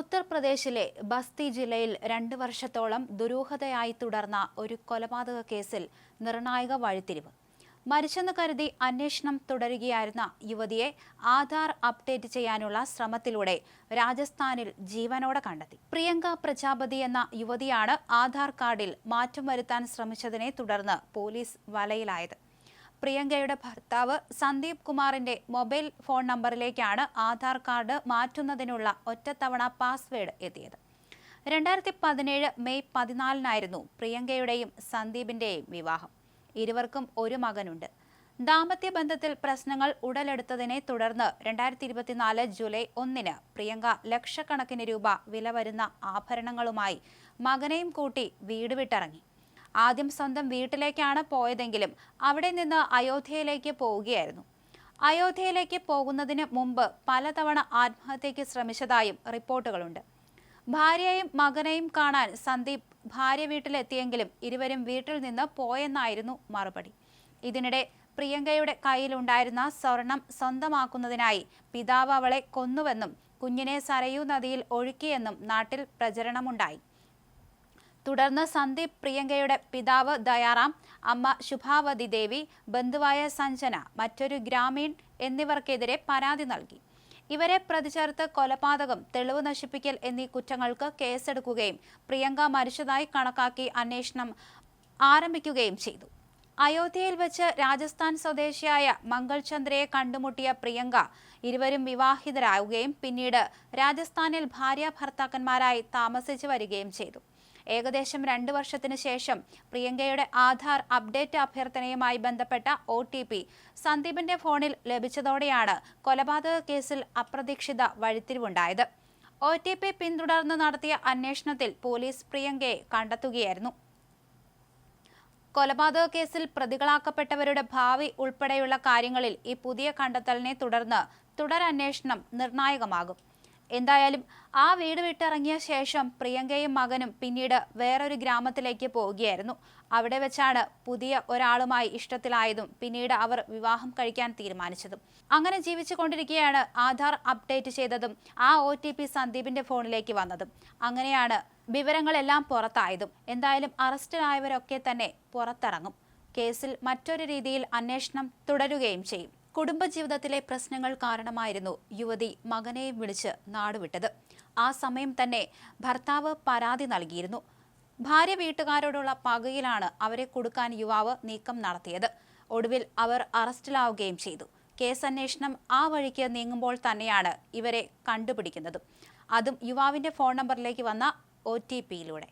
ഉത്തർപ്രദേശിലെ ബസ്തി ജില്ലയിൽ രണ്ട് വർഷത്തോളം ദുരൂഹതയായി തുടർന്ന ഒരു കൊലപാതക കേസിൽ നിർണായക വഴിത്തിരിവ്. മരിച്ചെന്ന് കരുതി അന്വേഷണം തുടരുകയായിരുന്ന യുവതിയെ ആധാർ അപ്ഡേറ്റ് ചെയ്യാനുള്ള ശ്രമത്തിലൂടെ രാജസ്ഥാനിൽ ജീവനോടെ കണ്ടെത്തി. പ്രിയങ്ക പ്രജാപതി എന്ന യുവതിയാണ് ആധാർ കാർഡിൽ മാറ്റം വരുത്താൻ ശ്രമിച്ചതിനെ തുടർന്ന് പോലീസ് വലയിലായത്. പ്രിയങ്കയുടെ ഭർത്താവ് സന്ദീപ് കുമാറിന്റെ മൊബൈൽ ഫോൺ നമ്പറിലേക്കാണ് ആധാർ കാർഡ് മാറ്റുന്നതിനുള്ള ഒറ്റത്തവണ പാസ്വേഡ് എത്തിയത്. രണ്ടായിരത്തി പതിനേഴ് മെയ് പതിനാലിനായിരുന്നു പ്രിയങ്കയുടെയും സന്ദീപിന്റെയും വിവാഹം. ഇരുവർക്കും ഒരു മകനുണ്ട്. ദാമ്പത്യ ബന്ധത്തിൽ പ്രശ്നങ്ങൾ ഉടലെടുത്തതിനെ തുടർന്ന് രണ്ടായിരത്തി ഇരുപത്തിനാല് ജൂലൈ ഒന്നിന് പ്രിയങ്ക ലക്ഷക്കണക്കിന് രൂപ വില വരുന്ന ആഭരണങ്ങളുമായി മകനെയും കൂട്ടി വീട് വിട്ടിറങ്ങി. ആദ്യം സ്വന്തം വീട്ടിലേക്കാണ് പോയതെങ്കിലും അവിടെ നിന്ന് അയോധ്യയിലേക്ക് പോവുകയായിരുന്നു. അയോധ്യയിലേക്ക് പോകുന്നതിന് മുമ്പ് പലതവണ ആത്മഹത്യയ്ക്ക് ശ്രമിച്ചതായും റിപ്പോർട്ടുകളുണ്ട്. ഭാര്യയെയും മകനെയും കാണാൻ സന്ദീപ് ഭാര്യ വീട്ടിലെത്തിയെങ്കിലും ഇരുവരും വീട്ടിൽ നിന്ന് പോയെന്നായിരുന്നു മറുപടി. ഇതിനിടെ പ്രിയങ്കയുടെ കയ്യിലുണ്ടായിരുന്ന സ്വർണം സ്വന്തമാക്കുന്നതിനായി പിതാവ് അവളെ കൊന്നുവെന്നും കുഞ്ഞിനെ സരയൂ നദിയിൽ ഒഴുക്കിയെന്നും നാട്ടിൽ പ്രചരണമുണ്ടായി. തുടർന്ന് സന്ദീപ് പ്രിയങ്കയുടെ പിതാവ് ദയാറാം അമ്മ ശുഭാവതി ദേവി ബന്ധുവായ സഞ്ജന മറ്റൊരു ഗ്രാമീൺ എന്നിവർക്കെതിരെ പരാതി നൽകി. ഇവരെ പ്രതിചേർത്ത് കൊലപാതകം തെളിവ് നശിപ്പിക്കൽ എന്നീ കുറ്റങ്ങൾക്ക് കേസെടുക്കുകയും പ്രിയങ്ക മരിച്ചതായി കണക്കാക്കി അന്വേഷണം ആരംഭിക്കുകയും ചെയ്തു. അയോധ്യയിൽ വെച്ച് രാജസ്ഥാൻ സ്വദേശിയായ മംഗൾ ചന്ദ്രയെ കണ്ടുമുട്ടിയ പ്രിയങ്ക ഇരുവരും വിവാഹിതരാകുകയും പിന്നീട് രാജസ്ഥാനിൽ ഭാര്യ ഭർത്താക്കന്മാരായി താമസിച്ചു വരികയും ചെയ്തു. ഏകദേശം രണ്ട് വർഷത്തിന് ശേഷം പ്രിയങ്കയുടെ ആധാർ അപ്ഡേറ്റ് അഭ്യർത്ഥനയുമായി ബന്ധപ്പെട്ട ഒ ടി പി സന്ദീപിന്റെ ഫോണിൽ ലഭിച്ചതോടെയാണ് കൊലപാതക കേസിൽ അപ്രതീക്ഷിത വഴിത്തിരിവുണ്ടായത്. ഒ ടി പി പിന്തുടർന്ന് നടത്തിയ അന്വേഷണത്തിൽ പോലീസ് പ്രിയങ്കയെ കണ്ടെത്തുകയായിരുന്നു. കൊലപാതക കേസിൽ പ്രതികളാക്കപ്പെട്ടവരുടെ ഭാവി ഉൾപ്പെടെയുള്ള കാര്യങ്ങളിൽ ഈ പുതിയ കണ്ടെത്തലിനെ തുടർന്ന് തുടരന്വേഷണം നിർണായകമാകും. എന്തായാലും ആ വീട് വിട്ടിറങ്ങിയ ശേഷം പ്രിയങ്കയും മകനും പിന്നീട് വേറൊരു ഗ്രാമത്തിലേക്ക് പോവുകയായിരുന്നു. അവിടെ വെച്ചാണ് പുതിയ ഒരാളുമായി ഇഷ്ടത്തിലായതും പിന്നീട് അവർ വിവാഹം കഴിക്കാൻ തീരുമാനിച്ചതും. അങ്ങനെ ജീവിച്ചു കൊണ്ടിരിക്കുകയാണ് ആധാർ അപ്ഡേറ്റ് ചെയ്തതും ആ ഒ ടി പി സന്ദീപിന്റെ ഫോണിലേക്ക് വന്നതും. അങ്ങനെയാണ് വിവരങ്ങളെല്ലാം പുറത്തായതും. എന്തായാലും അറസ്റ്റിലായവരൊക്കെ തന്നെ പുറത്തിറങ്ങും. കേസിൽ മറ്റൊരു രീതിയിൽ അന്വേഷണം തുടരുകയും ചെയ്യും. കുടുംബജീവിതത്തിലെ പ്രശ്നങ്ങൾ കാരണമായിരുന്നു യുവതി മകനെയും വിളിച്ച് നാടുവിട്ടത്. ആ സമയം തന്നെ ഭർത്താവ് പരാതി നൽകിയിരുന്നു. ഭാര്യ വീട്ടുകാരോടുള്ള പകയിലാണ് അവരെ കൊടുക്കാൻ യുവാവ് നീക്കം നടത്തിയത്. ഒടുവിൽ അവർ അറസ്റ്റിലാവുകയും ചെയ്തു. കേസ് അന്വേഷണം ആ വഴിക്ക് നീങ്ങുമ്പോൾ തന്നെയാണ് ഇവരെ കണ്ടുപിടിക്കുന്നത്. അതും യുവാവിന്റെ ഫോൺ നമ്പറിലേക്ക് വന്ന ഒ ടി പിയിലൂടെ